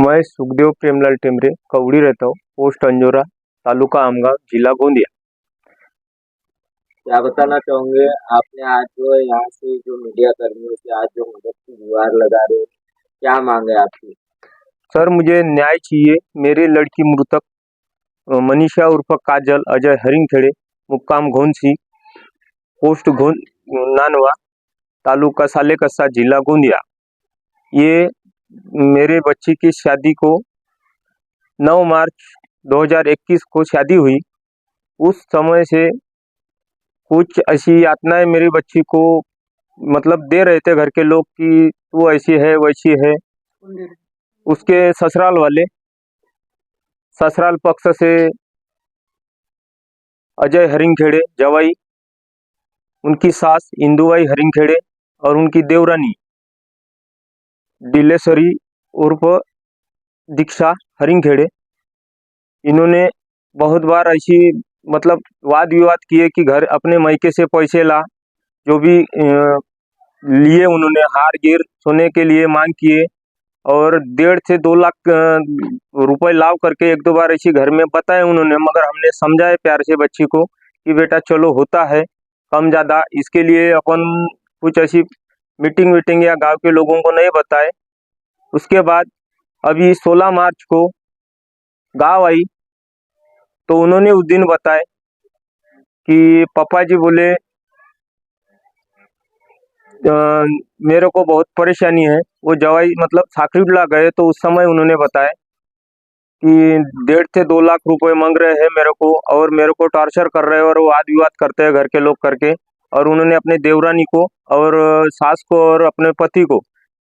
मैं सुखदेव प्रेमलाल टेमरे कवड़ी रहता हूँ पोस्ट अंजोरा तालुका आमगांव जिला गोंदिया। क्या बताना चाहोगे? आपने आज जो है यहाँ से जो मीडिया कर्मियों से आज जो मदद की गुहार लगा रहे क्या मांग है आपकी? सर मुझे न्याय चाहिए। मेरी लड़की मृतक मनीषा उर्फ़ काजल अजय हरिंगखेड़े मुक्काम घोंसी पोस्ट घोन नानवा तालुका सालेकस्सा जिला गोंदिया। ये मेरे बच्चे की शादी को 9 मार्च 2021 को शादी हुई। उस समय से कुछ ऐसी यातनाएँ मेरी बच्ची को मतलब दे रहे थे घर के लोग कि तू ऐसी है, वैसी है। उसके ससुराल वाले, ससुराल पक्ष से अजय हरिंगखेड़े, जवाई, उनकी सास इंदुबाई हरिंगखेड़े और उनकी देवरानी। डिलेश्वरी उर्फ़ दीक्षा हरिंगखेड़े। इन्होंने बहुत बार ऐसी मतलब वाद विवाद किए कि घर अपने मायके से पैसे ला, जो भी लिए उन्होंने, हार गिर सोने के लिए मांग किए, और डेढ़ से दो लाख रुपए लाव करके एक दो बार ऐसी घर में बताए उन्होंने, मगर हमने समझाए प्यार से बच्ची को कि बेटा चलो होता है, कम ज़्यादा, इसके लिए अपन कुछ ऐसी मीटिंग वीटिंग या गाँव के लोगों को नहीं बताए। उसके बाद अभी 16 मार्च को गाँव आई तो उन्होंने उस दिन बताए कि पापा जी बोले अ, मेरे को बहुत परेशानी है। वो जवाई मतलब साखरीडला गए तो उस समय उन्होंने बताया कि डेढ़ से दो लाख रुपए मांग रहे हैं मेरे को और मेरे को टॉर्चर कर रहे हैं और वो वाद विवाद करते हैं घर के लोग करके। और उन्होंने अपने देवरानी को और सास को और अपने पति को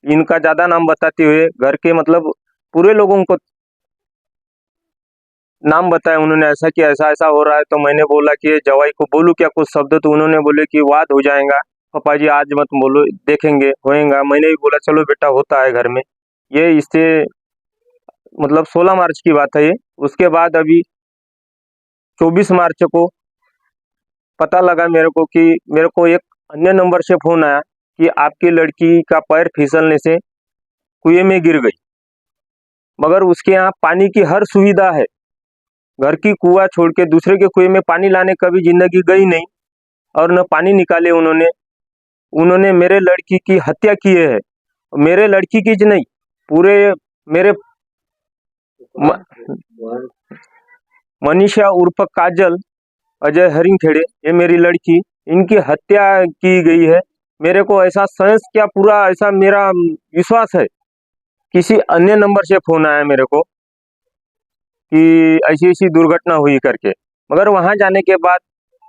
इनका ज़्यादा नाम बताते हुए घर के मतलब पूरे लोगों को नाम बताया। उन्होंने ऐसा कि ऐसा ऐसा हो रहा है तो मैंने बोला कि जवाई को बोलूँ क्या? कुछ शब्द तो उन्होंने बोले कि वाद हो जाएगा। पापा जी आज मत बोलो, देखेंगे, होएगा। मैंने भी बोला, चलो बेटा, होता है घर में। ये इससे मतलब 16 मार्च की बात है ये। उसके बाद अभी 24 मार्च को पता लगा मेरे को कि मेरे को एक अन्य नंबर से फ़ोन आया कि आपकी लड़की का पैर फिसलने से कुएँ में गिर गई। मगर उसके यहाँ पानी की हर सुविधा है। घर की कुआ छोड़ के दूसरे के कुएँ में पानी लाने कभी ज़िंदगी गई नहीं और न पानी निकाले उन्होंने। उन्होंने मेरे लड़की की हत्या किए है। मेरे लड़की की नहीं, पूरे मेरे मनीषा उर्फ़ काजल अजय हरिंगखेड़े ये मेरी लड़की, इनकी हत्या की गई है। मेरे को ऐसा सेंस क्या पूरा, ऐसा मेरा विश्वास है? किसी अन्य नंबर से फ़ोन आया मेरे को कि ऐसी ऐसी दुर्घटना हुई करके। मगर वहाँ जाने के बाद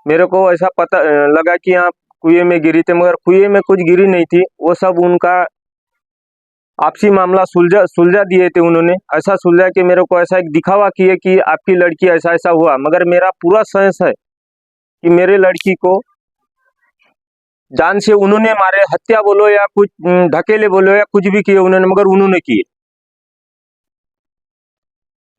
मेरे को ऐसा पता लगा कि यहाँ कुएँ में गिरी थी, मगर कुएँ में कुछ गिरी नहीं थी। वो सब उनका आपसी मामला सुलझा सुलझा दिए थे उन्होंने। ऐसा सुलझा कि मेरे को ऐसा एक दिखावा किए कि आपकी लड़की ऐसा ऐसा हुआ। मगर मेरा पूरा सेंस है कि मेरे लड़की को जान से उन्होंने मारे, हत्या बोलो या कुछ धकेले बोलो या कुछ भी किए उन्होंने, मगर उन्होंने किए।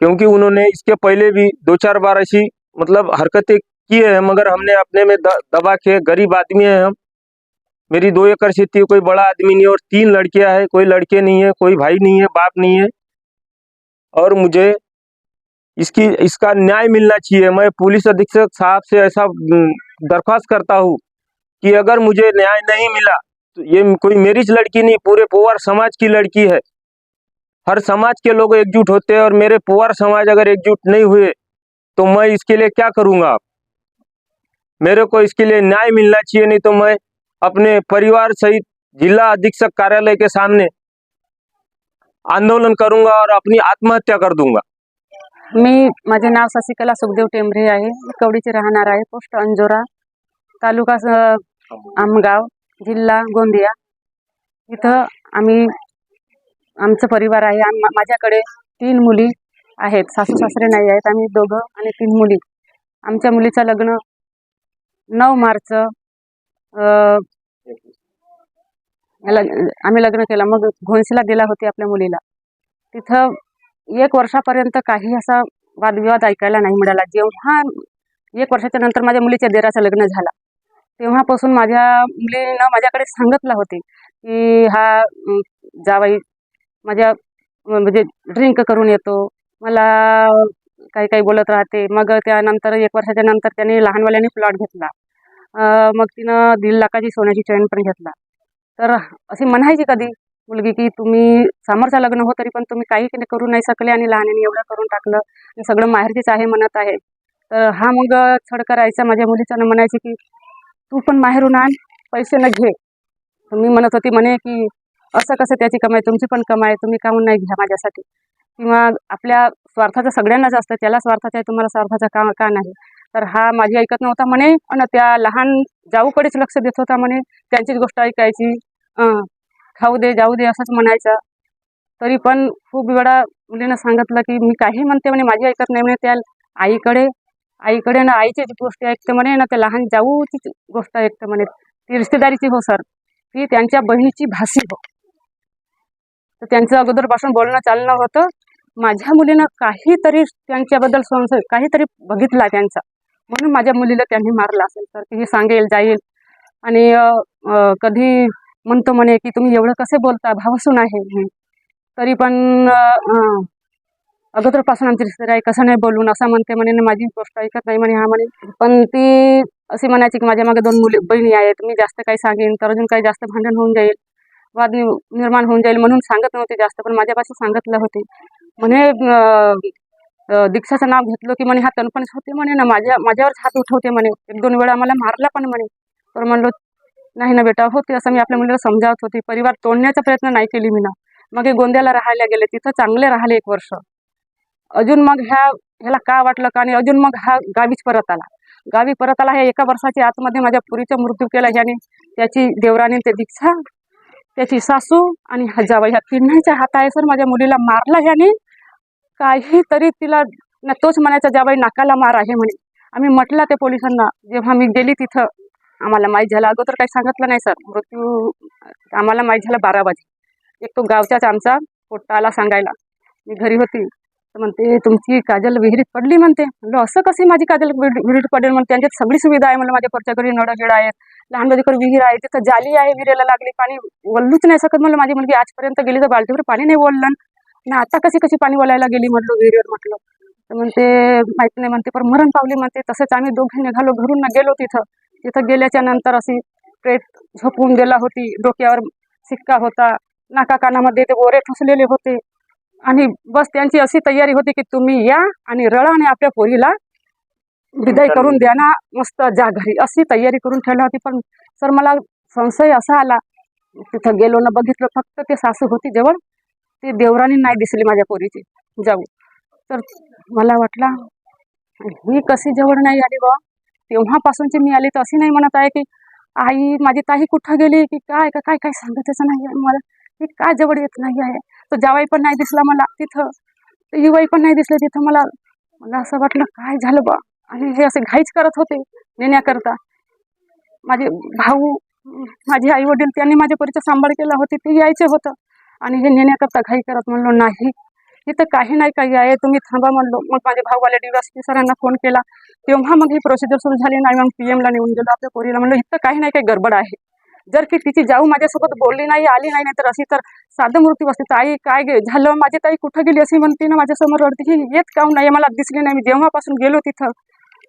क्योंकि उन्होंने इसके पहले भी दो चार बार ऐसी मतलब हरकतें किए हैं, मगर हमने अपने में दबा के गरीब आदमी है हम। मेरी दो एकड़ खेती है, कोई बड़ा आदमी नहीं और तीन लड़कियाँ हैं, कोई लड़के नहीं है, कोई भाई नहीं है, बाप नहीं है। और मुझे इसकी, इसका न्याय मिलना चाहिए। मैं पुलिस अधीक्षक साहब से ऐसा दरख्वास्त करता हूँ कि अगर मुझे न्याय नहीं मिला तो ये कोई मेरी लड़की नहीं, पूरे पोवर समाज की लड़की है। हर समाज के लोग एकजुट होते हैं और मेरे पोवर समाज अगर एकजुट नहीं हुए तो मैं इसके लिए क्या करूँगा? मेरे को इसके लिए न्याय मिलना चाहिए, नहीं तो मैं अपने परिवार सहित जिला अधीक्षक कार्यालय के सामने आंदोलन करूंगा और अपनी आत्महत्या कर दूंगा। मी माझे नाव शशिकला सुखदेव टेंभरे आहे. मी कवडीचे राहणार आहे. पोस्ट अंजोरा तालुका आमगाव जिल्हा गोंदिया. इथं आम्ही आमचं परिवार आहे. आम माझ्याकडे तीन मुली आहेत. सासू सासरे नाही आहेत. आम्ही दोघं आणि तीन मुली. आमच्या मुलीचं लग्न नऊ मार्च आम्ही लग्न केलं. मग घोणसीला दिला होती आपल्या मुलीला. तिथं एक वर्षापर्यंत काही असा वादविवाद ऐकायला नाही मिळाला. जेव्हा एक वर्षाच्या नंतर माझ्या मुलीच्या देराचं लग्न झाला तेव्हापासून माझ्या मुलीनं माझ्याकडे सांगितलं होते की हा जावाई माझ्या म्हणजे ड्रिंक करून येतो. मला काही काही बोलत राहते. मग त्यानंतर एक वर्षाच्या नंतर त्याने लहानवाल्याने प्लॉट घेतला. मग तिनं दीड लाखाची सोन्याची चैन पण घेतला. तर अशी म्हणायची कधी मुलगी की तुम्ही समोरचं लग्न हो तरी पण तुम्ही काही करू नाही शकले आणि लहानाने एवढं करून टाकलं आणि सगळं माहेरचीच आहे म्हणत आहे. तर हा मग छळ करायचा माझ्या मुलीचं म्हणायची की तू पण माहेरून आण पैसे न घे. मी म्हणत होती म्हणे की असं कसं त्याची कमाई तुमची पण कमाई तुम्ही काहून नाही घ्या माझ्यासाठी? किंवा आपल्या स्वार्थाचं सगळ्यांनाच असतं त्याला स्वार्थाचं आहे तुम्हाला स्वार्थाचं का का नाही? तर हा माझी ऐकत नव्हता म्हणे. आणि त्या लहान जाऊकडेच लक्ष देत होता म्हणे. त्यांचीच गोष्ट ऐकायची. खाऊ दे जाऊ दे असंच म्हणायचं. तरी पण खूप वेळा मुलीनं सांगितलं की मी काही म्हणते म्हणे माझी ऐकत नाही म्हणे त्या आईकडे. आईकडे ना आईचीच गोष्ट ऐकते म्हणे ना त्या लहान जाऊचीच गोष्ट ऐकते म्हणे. ती रिश्तेदारीची हो सर. ती त्यांच्या बहिणीची भासी हो. तर त्यांचं अगोदरपासून बोलणं चालणं होतं. माझ्या मुलीनं काहीतरी त्यांच्याबद्दल संशय काहीतरी बघितला त्यांचा. म्हणून माझ्या मुलीला त्यांनी मारलं असेल तर ती सांगेल जाईल. आणि कधी म्हणतो म्हणे की तुम्ही एवढं कसे बोलता? भावसून आहे म्हणे. तरी पण अगोदरपासून आमची रिश्तेदारी कसं नाही बोलून असं म्हणते म्हणे माझी गोष्ट ऐकत नाही म्हणे हा म्हणे. पण ती अशी म्हणायची की माझ्या मागे दोन मुली बहिणी आहेत मी जास्त काही सांगेन तर अजून काही जास्त भांडण होऊन जाईल वाद निर्माण होऊन जाईल म्हणून सांगत नव्हते जास्त पण माझ्यापासून सांगितलं होते. म्हणे दीक्षाचं नाव घेतलं की म्हणे हा तणपणच होते म्हणे ना माझ्या माझ्यावरच हात उठवते म्हणे. एक दोन वेळा आम्हाला मारला पण म्हणे. तर म्हणलो नाही ना बेटा होते असं मी आपल्या मुलीला समजावत होती. परिवार तोडण्याचा प्रयत्न नाही केली मी ना. मग हे गोंद्याला राहायला गेले तिथं चांगले राहिले एक वर्ष. अजून मग ह्या ह्याला का वाटलं का आणि अजून मग हा गावीच परत आला. गावी परत आला ह्या एका वर्षाच्या आतमध्ये माझ्या पुरीचा मृत्यू केला. ज्याने त्याची देवराने ते दीक्षा त्याची सासू आणि हा जावई ह्या तिन्हीच्या हात आहे सर माझ्या मुलीला मारला ह्याने. काहीतरी तिला न तोच म्हणायचा जावई नाकाला मार आहे म्हणे. आम्ही म्हटलं ते पोलिसांना जेव्हा मी गेली तिथं आम्हाला माहीत झालं. अगोदर काही सांगितलं नाही सर. मृत्यू आम्हाला माहीत झालं बारा वाजे. एक तो गावच्याच आमचा पोट्टा आला सांगायला. मी घरी होती. तर म्हणते तुमची काजल विहिरीत पडली? म्हणते. म्हणलं असं कशी माझी काजल विहिरीत पडेल? म्हणते. त्यांच्यात सगळी सुविधा आहे. म्हणलं माझ्या परच्या घरी नळ आहेत. लहान माझ्याकडे विहीर आहे. तिथं जाली आहे विहिरीला लागली. पाणी ओलूच नाही शकत. म्हणलं माझी मुलगी आजपर्यंत गेली तर बालटीवर पाणी नाही ओढलं ना आता कशी कशी पाणी वलायला गेली म्हटलं विहिरीवर म्हटलं. तर म्हणते माहीत नाही म्हणते पण मरण पावली म्हणते. तसंच आम्ही दोघे निघालो घरून ना गेलो तिथं. तिथं गेल्याच्यानंतर अशी प्रेत झोपून गेला होती. डोक्यावर सिक्का होता. नाका कानामध्ये ते बोरे ठसलेले होते. आणि बस त्यांची अशी तयारी होती की तुम्ही या आणि रळा आणि आपल्या पोरीला विदाई करून द्या ना मस्त जा घरी. अशी तयारी करून ठेवली होती. पण सर मला संशय असा आला. तिथं गेलो ना बघितलं फक्त ते सासू होती जवळ. ते देवराणी नाही दिसली माझ्या पोरीची. जाऊ. तर मला वाटला ही कशी जवळ नाही आली बा तेव्हापासूनची मी आली तर अशी नाही म्हणत आहे की आई माझी ताई कुठं गेली? की काय? का काय काय सांगतच नाही आहे मला. की काय जवळ येत नाही आहे? तो जावाई पण नाही दिसला मला तिथं. तर युवाई पण नाही दिसले तिथं मला. मला असं वाटलं काय झालं बा आणि हे असे घाईच करत होते नेण्याकरता. माझे भाऊ माझे आई वडील त्यांनी माझ्या परीचा सांभाळ केला होते ते यायचे होतं. आणि हे नेण्याकरता घाई करत म्हणलो नाही इथं काही नाही काही आहे. तुम्ही थांबा म्हणलो. मग माझे भाऊवाले डी सरांना फोन केला. तेव्हा मग ही प्रोसिजर सुरू झाली नाही मग पी एमला नेऊन गेलो आपल्या पोरीला. म्हणलं इथं काही नाही काही गडबड आहे. जर की तिची जाऊ माझ्यासोबत बोलली नाही आली नाही तर अशी तर साधं मूर्ती बसते ताई काय गे झालं? माझी ताई कुठं गेली अशी? म्हणते ना माझ्यासमोर रडते. ही येत काऊन नाही? मला दिसली नाही. मी जेव्हापासून गेलो तिथं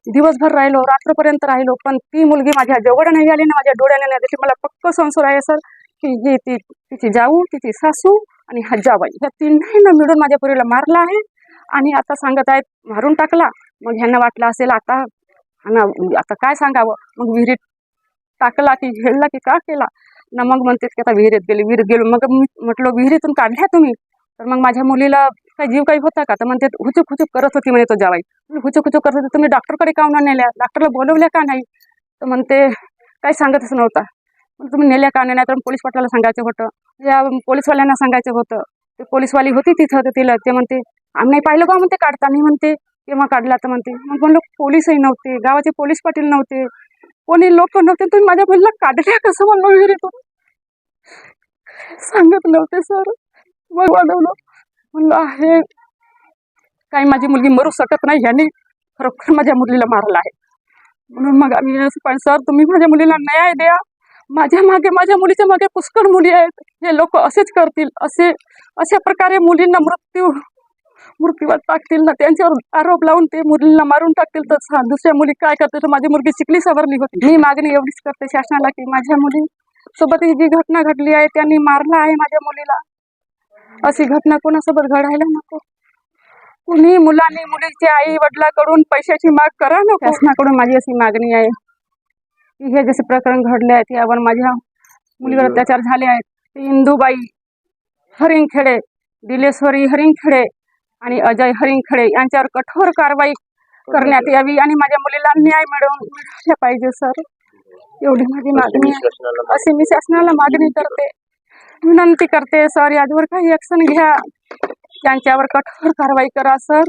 दिवसभर राहिलो रात्रपर्यंत राहिलो. पण ती मुलगी माझ्या जवळ नाही आली ना माझ्या डोळ्याने नाही दिसली. मला पक्क संसार आहे सर. की हे ती तिची जाऊ तिची सासू आणि हज्जाबाई ह्या तिन्हीनं मिळून माझ्या पोरीला मारला आहे आणि आता सांगत आहेत मारून टाकला. मग ह्यांना वाटलं असेल आता ना आता काय सांगावं? मग विहिरीत टाकला की घेरला की का केला? ना मग म्हणते की आता विहिरीत गेले विहिरीत गेलो. मग म्हटलो म्हटलं विहिरीतून काढल्या तुम्ही? तर मग माझ्या मुलीला काय जीव काही होता का? तर म्हणते हुचूक हुचूक करत होती म्हणे तो जावाई हुचूक हुचूक करत होती तुम्ही डॉक्टरकडे का नेल्या डॉक्टरला बोलवल्या का नाही? तर म्हणते काही सांगतच नव्हता. तुम्ही नेल्या का नाही तर पोलीस पाटलाला सांगायचं होतं. या पोलीसवाल्यांना सांगायचं होतं. ते पोलीसवाली होती तिथं तर तिला ते म्हणते आम्ही नाही पाहिलं का? म्हणते काढताना म्हणते केव्हा काढला तर म्हणते. मग म्हणलं पोलीसही नव्हते गावाचे पोलीस पाटील नव्हते. कोणी लोक नव्हते तुम्ही माझ्या मुलीला काढल्या कसं म्हणलं विहिरीतून सांगत नव्हते सर. मग वाढवलं. म्हणलं आहे. काही माझी मुलगी मरू शकत नाही ह्याने खरोखर माझ्या मुलीला मारला आहे. म्हणून मग आम्ही पण सर तुम्ही माझ्या मुलीला न्याय द्या. माझ्या मागे माझ्या मुलीच्या मागे पुष्कळ मुली आहेत. हे लोक असेच करतील असे अशा प्रकारे मुलींना मृत्यू मृत्यूवर टाकतील ना. त्यांच्यावर आरोप लावून ते मुलींना मारून टाकतील. तर दुसऱ्या मुली काय करते? तर माझी मुलगी शिकली सवरली होती. मी मागणी एवढीच करते शासनाला की माझ्या मुली सोबत ही जी घटना घडली आहे त्यांनी मारला आहे माझ्या मुलीला. अशी घटना कोणासोबत घडायला नको. कुणी मुलांनी मुलीच्या आई वडिलाकडून पैशाची माग करा नको. शासनाकडून माझी अशी मागणी आहे. की हे जसे प्रकरण घडले आहेत यावर माझ्या मुलीवर अत्याचार झाले आहेत. ते इंदुबाई हरिंगखेडे दिलेश्वरी हरिंगखेडे आणि अजय हरिंगखेडे यांच्यावर कठोर कारवाई करण्यात यावी आणि माझ्या मुलीला न्याय मिळवून मिळाला पाहिजे सर. एवढी माझी मागणी अशी मी शासनाला मागणी करते. विनंती करते सर. यावर काही ऍक्शन घ्या. त्यांच्यावर कठोर कारवाई करा सर.